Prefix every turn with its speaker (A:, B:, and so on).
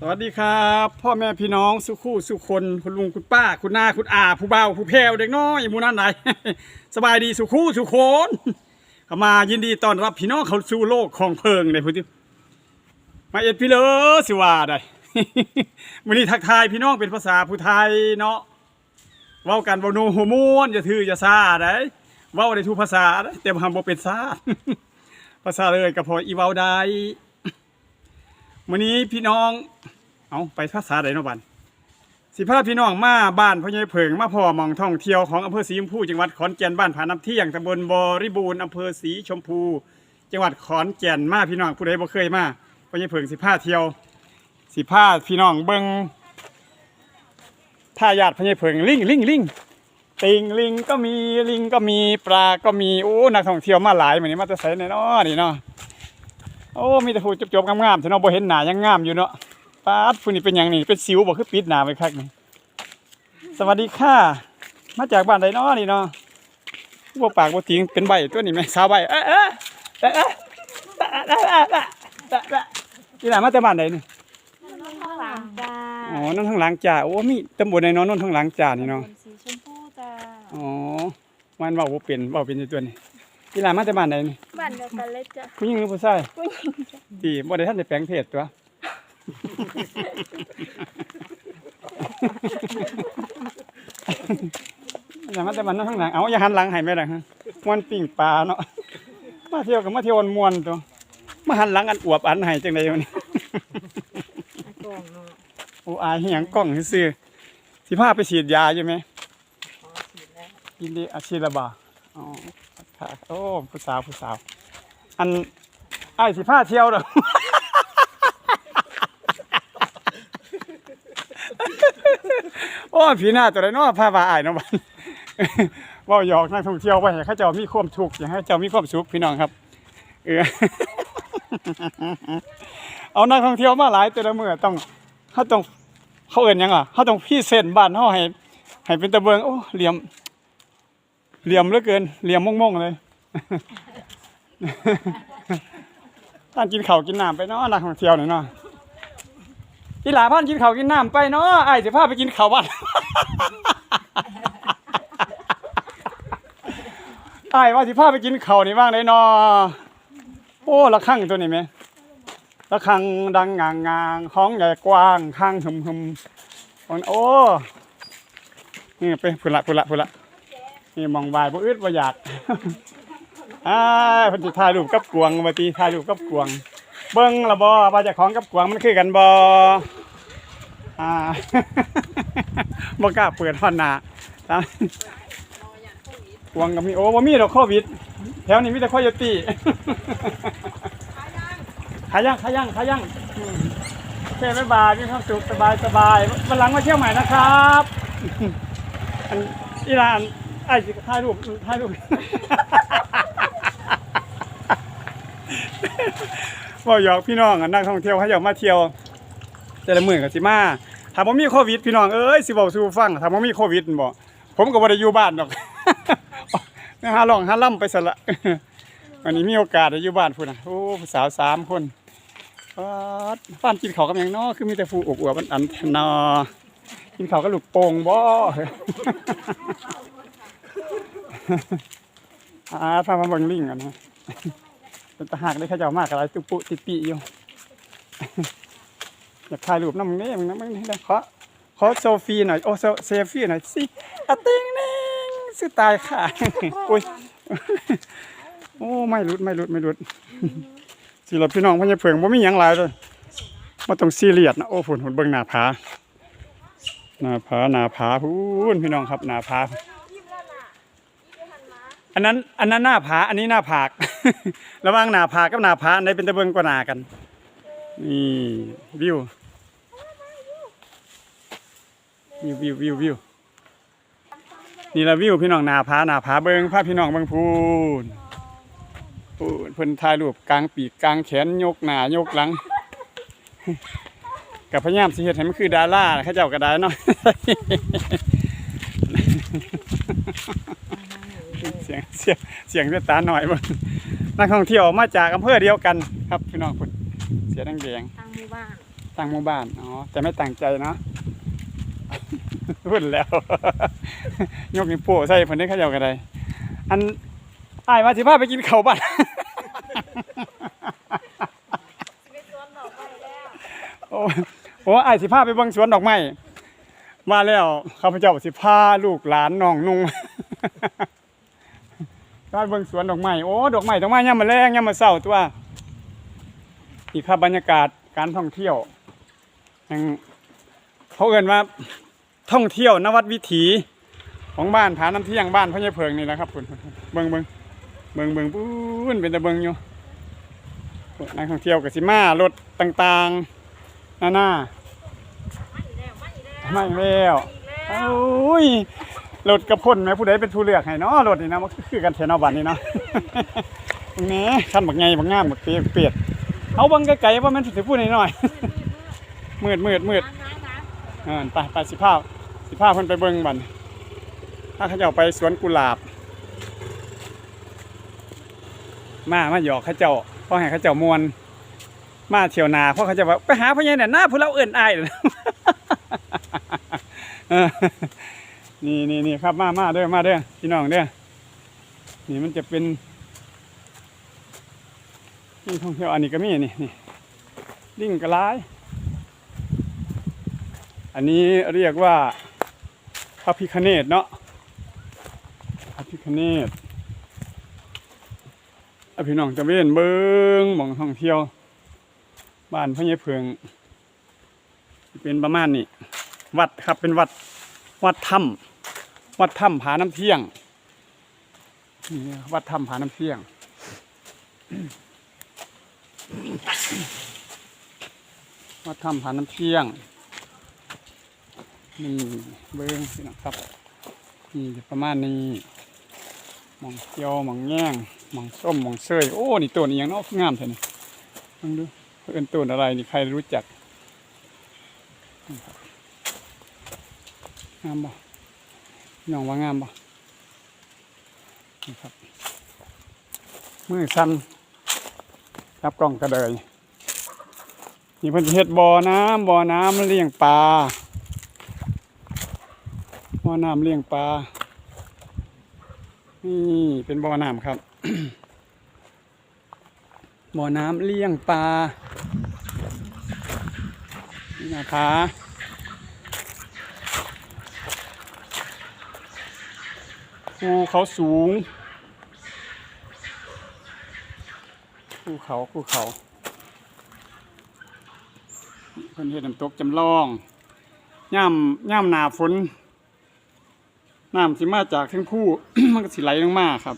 A: สวัสดีครับ พ่อแม่พี่น้องสุคู่สุคนคุณลุงคุณป้า คุณนาคุณอา ผู้เบาผู้แพ้วเด็กน้อยหมูนั่นไหน สบายดีสุคู่สุคนเข้ามายินดีต้อนรับพี่น้องเขาสู่โลกของเพิงในพื้นที่มาเอ็ดพี่เลอสิว่าได้วันนี้ทักทายพี่น้องเป็นภาษาผู้ไทยเนาะเว้ากันเว้าโนโฮมวนอย่าถืออย่าซาได้เว้าได้ทุกภาษาได้แต่บ่ทำบ่เป็นซาภาษาเลยก็พออีเว้าได้วันนี้พี่น้อง เอาไปภาษาใดเนาะบันสิพาพี่น้องมาบ้านพ่อใหญ่เผิงมาพ่อมองท่องเที่ยวของอำเภอศรีชมพูจังหวัดขอนแก่นบ้านผาน้ำเที่ยงตำบลบริบูรณ์อำเภอศรีชมพู จังหวัดขอนแก่นมาพี่น้องผู้ใดบ่เคยมาพ่อใหญ่เผิงสิพาเที่ยว สิพาพี่น้องเบิ่งท่าญาติพ่อใหญ่เผิงลิงลิงลิงติงลิงก็มีลิงก็มีปลาก็มีโอ้นักท่องเที่ยวมาหลายเหมือนนี้มาจะใส่ในเนาะนี่เนาะโอ้มีแต่ผู้จบๆงามๆแต่เนาะบ่เห็นหน้ายังงามอยู่เนาะ ปาดผู้นี้เป็นหยังนี่เป็นสิวบ่คือปิดหน้าไว้คักนี่สวัสดีค่ะ มาจากบ้านใดเนาะนี่เนาะบ่ปากบ่ติงเป็นใบตัวนี้แม่สาวใบเอ๊ะเอ๊ะเอ๊ะเอ๊ะตะตะตะตะตะตะนี่ล่ะมาจากบ้านใดนี่
B: ข้างหลังจ้า
A: อ๋อนนทางหลังจ่าโอ้มีตำบลใดเนาะนนทางหลังจ่านี่เนาะ
B: สีชมพูจ้า
A: อ๋อมันเว้าบ่เป็นเว้าเป็นอยู่ตัวนี้นี่ล่ะมาจากบ้านใดนี่
B: บ้านเดียวกันเลยจ้ะ
A: ผู้หญิงหรือผู้ชาย
B: ผู้หญิงจ้ะ
A: ดีบ่ได้ทันได้แปลงเพศตัว อย่ามาแต่มันนั่งข้างหลังเอาอย่าหันหลังให้แม่ล่ะฮะมวนปิ่งปลาเนาะมาเที่ยวกับมาเที่ยวมวนๆตัวมาหันหลังอันอวบอันให้จังได๋วะนี่
B: กล่องเนาะ
A: โอ้อายเหียงกล้องซื่อๆสิพาไปฉีดยาอยู่ไหม
B: ขอสีแล้ว
A: ยินดีอาชีพละบ่าอ๋อค่ะโอ้ผู้สาวผู้สาว อันอ้ายสิพาเที่ยวดอก โอ้ยผีหน้าตัวไรเนาะพาว่าอายเนาะบัดเว่าหยอกนักท่องเที่ยวไปให้เขาเจ้ามีความทุกข์อย่ากให้เจ้ามีความสุขพี่น้องครับเออเอานักท่องเที่ยวมาหลายแต่ละเมื้อต้องเขาต้องเขาเอิ้นหยังอะเขาต้องพี่เส้นบ้านเฮาให้ให้เป็นตะเบิงโอ้เหลี่ยม เหลี่ยมเหลือเกิน เหลี่ยมม่งๆเลยท่านกินข้าวกินน้ำไปเนาะนักท่องเที่ยวหน่อยเนาะ อีหลาพ่านกินข้าวกินน้ำไปเนาะไอ้ายสิพาไปกินข้าวบ้านไอ้ายว่าสิพาไปกินข้าวนี่บ้างได้เนาะโอ้ละข้งตัวนี้ไหมละข้งดังงางงางห้องใหญ่กว้างข้างหึมหึมโอ้นี่ไปพุ่นละพุ่นละพุ่นละนี่มองบายบ่อึดบ่อยากอ่าเพิ่นสิถ่ายรูปกับกวงมาตีถ่ายรูปกับกวง เบิ่งละบ่ว่าจ้าของกับกวางมันคือกันบอ่าบ่กล้าเปิดฮอนหนาตามกวางก็มีโอ้บ่มีดอกโควิด แถวนี้มีแต่โคโยตี้ขาย่างขาย่างขาย่างเคบ๊ายบายมีความสุขสบายสบายวันหลังมาเที่ยวใหม่นะครับอันอีรานไอ้สิถ่ายรูปถ่ายรูป ว่าหยอกพี่น้องอะนักท่องเที่ยวเขาอยากมาเที่ยว แต่ละหมื้อก็สิมาถ้าบ่มีโควิดพี่น้องเอ้ยสิเว้าสู่ฟังถ้าบ่มีโควิดบ่ผมก็บ่ได้อยู่บ้านดอกหาร้องหาล่ำไปซะละ วันนี้มีโอกาสได้อยู่บ้านพุ่นนะโอ้ผู้สาวสามคนฟาดฟ้านกินเขาวกับหยังนอคือมีแต่ผู้อวบๆอันๆแทนนอกินเขาวกับลูกโป่งบ่ อ่าพามาเบิ่งลิงกันนะ เป็นตาหักเลยเขาเจ้ามากอะไรตุปุติปิอยู่อยากถ่ายรูปน้ำมึงนี่มึงนะมึงนี่เลยขอขอโซฟีหน่อยโอโซเซฟี่หน่อยสิอะติงนิงสุดตายค่ะอุ้ยโอ้ไม่รุดไม่รุดไม่รุดสิเราพี่น้องพ่อใหญ่เผิงบ่มีหยังหลายเลยบ่ต้องซีเรียสนะโอ้ฝุ่นหุ่นเบิ่งหน้าผาหน้าผาหน้าผาพูนพี่น้องครับหน้าผา อันนั้นอันนั้นหน้าผาอันนี้หน้าผาก ระหว่างหน้าผากกับหน้าผาอันใดเป็นตะเบิงกว่าหนากันนี่วิววิววิววิววิวนี่ละวิวพี่น้องหน้าผาหน้าผาเบิงพาพี่น้องเบิงพูนพูนเพิ่นถ่ายรูปกลางปีกกลางแขนยกหน้ายกหลังกับพยายามสิเฮ็ดให้มันคือดาราเขาเจ้าก็ได้เนาะ สียงเสียงเสียงด้วยตาหน่อยเบ่งนักท่องเที่ยวมาจากอำเภอเดียวกันครับพี่น้องพุ่นเสียแดงแดง
B: ทางหมู่บ้าน
A: ๆต่างหมู่บ้านอ๋อแต่ไม่ต่างใจเนาะรุ่นแล้ว ยกนิ้วโป้ใส่เพิ่นได้เขาเจ้าก็ได้อันอ้ายว่าสิพาไปกินข้าวบ้าน
B: ไปสวนดอกไม้แล้ว
A: โอ้โอ้อ้ายสิพาไปเบิ่งสวนดอกไม้มาแล้วข้าพเจ้าสิพาลูกหลานน้องนุ่ง ไปเบิ่งสวนดอกไม้โอ้ดอกไม้ดอกไม้ยามมื้อแลงยามมื้อเช้าตัวนี่ครับบรรยากาศการท่องเที่ยวแห่งเขาเอิ้นว่าท่องเที่ยวนวัดวิถีของบ้านผาน้ำเที่ยงบ้านพญาเพิงนี่นะครับคุณเบิ่งเบิ่งเบิ่งเบิ่งปุ้นเป็นตะเบิ่งอยู่นักท่องเที่ยวก็สิมารถต่างๆนานา
B: มาอีกแล้าอีกแล้ว
A: ไม่แล้ว
B: อีกแล้ว
A: โอ้ย รถกระพ่นแหมผู้ใดเป็นผู้เลือกให้เนาะรถนี่นะมันคือกันแถวเนาะบัดนี้เนาะแหมคันบักไงบักงามบักเปียกเปียดเอาเบังไกลๆว่ามันสิพูดหน่อยๆมืดมืดมืด
B: น้ำน้ำน้ำ
A: เออไปไปสิพาสิพาเพิ่นไปเบิ่งบัดถ้าเขาเจ้าไปสวนกุหลาบ มามาหยอกเขาเจ้าเพราะให้เขาเจ้ามวนมาเที่ยวนาเพราะเขาเจะว่าไปหาพ่อใหญ่น่ะหน้าผู้เราเอิ่นอายน่ะเออ นี่นี่นี่ครับมามาเด้อมาเด้อพี่น้องเด้อนี่มันจะเป็นที่ท่องเที่ยวอันนี้ก็มีนี่นี่ลิงกระลายอันนี้เรียกว่าพระพิคเนตเนาะพระพิคเนตอะพี่น้องจะเว้นเบิ้งหมองท่องเที่ยว บ้านพระยายเพิงเป็นประมาณนี้ วัดครับเป็นวัด วัดถ้ำวัดถ้ำผาน้ำเที่ยงนี่วัดถ้ำผาน้ำเที่ยง วัดถ้ำผาน้ำเที่ยงนี่เบิ้งน้องครับนี่ประมาณนี้หมองเกียวหมองแง่งหมองส้มหมองเซยโอ้นี่ตัวนี้ยังเนาะคืองามแท้นี่ลองดูเพื่อนตัวอะไรนี่ใครรู้จักนี่ครับ งามบ่พี่น้องว่างามบ่นี่ครับมือสั้นรับกล้องกระเดยนี่เพิ่นเฮ็ดบ่อน้ำบ่อน้ำเลี้ยงปลาบ่อน้ำเลี้ยงปลานี่เป็นบ่อน้ำครับบ่อน้ำเลี้ยงปลานี่นะคะ ภูเขาสูงภูเขาภูเขาเพิ่นเฮ็ดน้ำตกจำลองย่ำย่ำหนาฝนน้ำสิมาจากทั้งคู่ มันก็สิไหลลงมาครับ